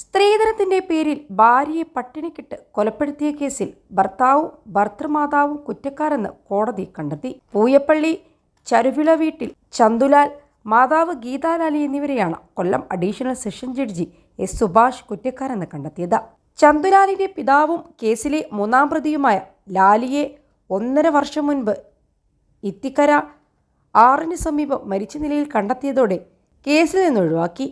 സ്ത്രീധനത്തിന്റെ പേരിൽ ഭാര്യയെ പട്ടിണിക്കിട്ട് കൊലപ്പെടുത്തിയ കേസിൽ ഭർത്താവും ഭർത്തൃമാതാവും കുറ്റക്കാരെന്ന് കോടതി കണ്ടെത്തി. പൂയപ്പള്ളി ചരുവിള വീട്ടിൽ ചന്തുലാൽ മാതാവ് ഗീതാലാലി എന്നിവരെയാണ് Kollam additional session judge S Subhash കുറ്റക്കാരെന്ന് കണ്ടെത്തിയത്. ചന്തുലാലിന്റെ പിതാവും കേസിലെ മൂന്നാം പ്രതിയുമായ ലാലിയെ ഒന്നര വർഷം മുൻപ് ഇത്തിക്കര ആറിന് സമീപം മരിച്ച നിലയിൽ കണ്ടെത്തിയതോടെ കേസിൽ നിന്ന് ഒഴിവാക്കി.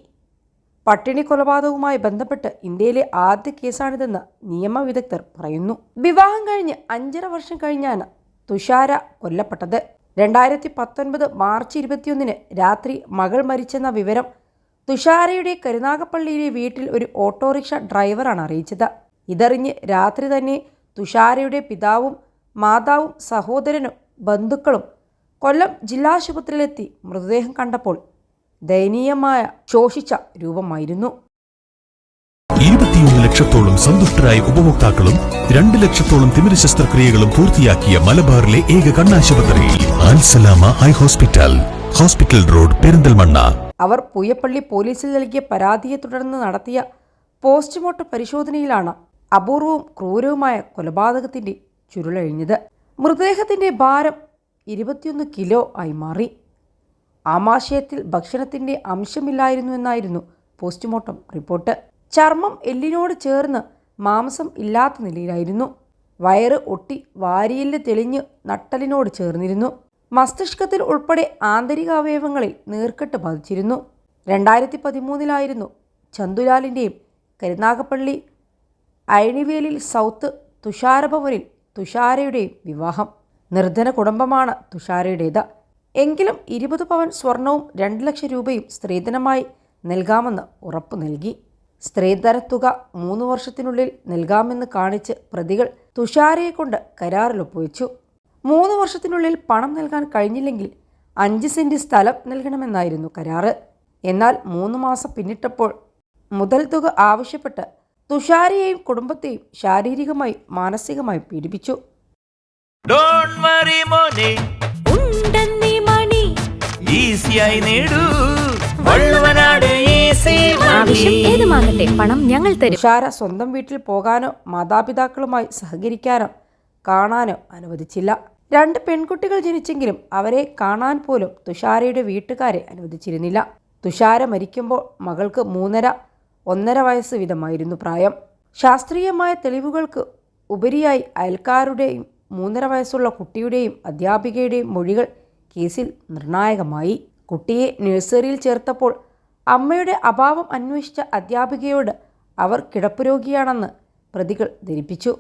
പട്ടിണി കൊലപാതകവുമായി ബന്ധപ്പെട്ട് ഇന്ത്യയിലെ ആദ്യ കേസാണിതെന്ന് നിയമവിദഗ്ധർ പറയുന്നു. വിവാഹം കഴിഞ്ഞ് അഞ്ചര വർഷം കഴിഞ്ഞാണ് തുഷാര കൊല്ലപ്പെട്ടത്. രണ്ടായിരത്തി പത്തൊൻപത് മാർച്ച് ഇരുപത്തിയൊന്നിന് രാത്രി മകൾ മരിച്ചെന്ന വിവരം തുഷാരയുടെ കരുനാഗപ്പള്ളിയിലെ വീട്ടിൽ ഒരു ഓട്ടോറിക്ഷ ഡ്രൈവറാണ് അറിയിച്ചത്. ഇതറിഞ്ഞ് രാത്രി തന്നെ തുഷാരയുടെ പിതാവും മാതാവും സഹോദരനും ബന്ധുക്കളും കൊല്ലം ജില്ലാശുപത്രിയിലെത്തി മൃതദേഹം കണ്ടപ്പോൾ ദയനീയമായ ശോഷിച്ച രൂപമായിരുന്നു. ഇരുപത്തിയൊന്ന് ലക്ഷത്തോളം സന്തുഷ്ടരായ ഉപഭോക്താക്കളും രണ്ട് ലക്ഷത്തോളം തിമിര ശസ്ത്രക്രിയകളും പൂർത്തിയാക്കിയ മലബാറിലെ ഏക കണ്ണാശുപത്രി Alsalama high hospital hospital road Perinthalmanna. അവർ പൂയപ്പള്ളി പോലീസിൽ നൽകിയ പരാതിയെ തുടർന്ന് നടത്തിയ പോസ്റ്റ്മോർട്ടം പരിശോധനയിലാണ് അപൂർവവും ക്രൂരവുമായ കൊലപാതകത്തിന്റെ ചുരുളഴിഞ്ഞത്. മൃതദേഹത്തിന്റെ ഭാരം ഇരുപത്തിയൊന്ന് കിലോ ആയി മാറി. ആമാശയത്തിൽ ഭക്ഷണത്തിന്റെ അംശമില്ലായിരുന്നു എന്നായിരുന്നു പോസ്റ്റ്മോർട്ടം റിപ്പോർട്ട്. ചർമ്മം എല്ലിനോട് ചേർന്ന് മാംസം ഇല്ലാത്ത നിലയിലായിരുന്നു. വയറ് ഒട്ടി വാരിയെല്ല് തെളിഞ്ഞ് നട്ടലിനോട് ചേർന്നിരുന്നു. മസ്തിഷ്കത്തിൽ ഉൾപ്പെടെ ആന്തരിക അവയവങ്ങളിൽ നീർക്കെട്ട് ബാധിച്ചിരുന്നു. രണ്ടായിരത്തി പതിമൂന്നിലായിരുന്നു ചന്തുലാലിന്റെയും കരുനാഗപ്പള്ളി അയണിവേലിൽ സൗത്ത് തുഷാരഭവനിൽ തുഷാരയുടെയും വിവാഹം. നിർധന കുടുംബമാണ് തുഷാരയുടേത്. എങ്കിലും ഇരുപത് പവൻ സ്വർണവും രണ്ട് ലക്ഷം രൂപയും സ്ത്രീധനമായി നൽകാമെന്ന് ഉറപ്പു നൽകി. സ്ത്രീധനത്തുക മൂന്ന് വർഷത്തിനുള്ളിൽ നൽകാമെന്ന് കാണിച്ച് പ്രതികൾ തുഷാരയെ കൊണ്ട് കരാറിൽ ഒപ്പുവെച്ചു. മൂന്ന് വർഷത്തിനുള്ളിൽ പണം നൽകാൻ കഴിഞ്ഞില്ലെങ്കിൽ അഞ്ച് സെന്റ് സ്ഥലം നൽകണമെന്നായിരുന്നു കരാറ്. എന്നാൽ മൂന്ന് മാസം പിന്നിട്ടപ്പോൾ മുതൽ തുക ആവശ്യപ്പെട്ട് തുഷാരിയെയും കുടുംബത്തെയും ശാരീരികമായി മാനസികമായി പീഡിപ്പിച്ചു. ഈസിയായി നേടൂ. വള്ളുവനാട് ഈസി ആവശ്യം ഏതുമാകട്ടെ പണം ഞങ്ങൾ തരും. തുഷാര സ്വന്തം വീട്ടിൽ പോകാനോ മാതാപിതാക്കളുമായി സഹകരിക്കാനോ കാണാനോ അനുവദിച്ചില്ല. രണ്ട് പെൺകുട്ടികൾ ജനിച്ചെങ്കിലും അവരെ കാണാൻ പോലും തുഷാരയുടെ വീട്ടുകാരെ അനുവദിച്ചിരുന്നില്ല. തുഷാര മരിക്കുമ്പോൾ മകൾക്ക് മൂന്നര ഒന്നര വയസ്സ് വീതമായിരുന്നു പ്രായം. ശാസ്ത്രീയമായ തെളിവുകൾക്ക് ഉപരിയായി അയൽക്കാരുടെയും മൂന്നര വയസ്സുള്ള കുട്ടിയുടെയും അധ്യാപികയുടെയും മൊഴികൾ കേസിൽ നിർണായകമായി. കുട്ടിയെ നഴ്സറിയിൽ ചേർത്തപ്പോൾ അമ്മയുടെ അഭാവം അന്വേഷിച്ച അധ്യാപികയോട് അവർ കിടപ്പുരോഗിയാണെന്ന് പ്രതികൾ ധരിപ്പിച്ചു.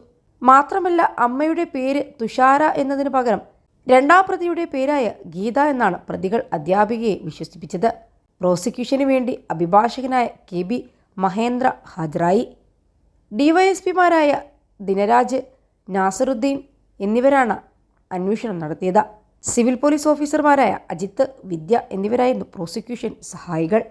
മാത്രമല്ല അമ്മയുടെ പേര് തുഷാര എന്നതിന് പകരം രണ്ടാം പ്രതിയുടെ പേരായ ഗീത എന്നാണ് പ്രതികൾ അധ്യാപികയെ വിശ്വസിപ്പിച്ചത്. പ്രോസിക്യൂഷന് വേണ്ടി അഭിഭാഷകനായ കെ ബി മഹേന്ദ്ര ഹാജരായി. ഡിവൈഎസ്പിമാരായ ദിനരാജ് നാസറുദ്ദീൻ എന്നിവരാണ് അന്വേഷണം നടത്തിയത്. സിവിൽ പോലീസ് ഓഫീസർമാരായ അജിത്ത് വിദ്യ എന്നിവരായിരുന്നു പ്രോസിക്യൂഷൻ സഹായികൾ.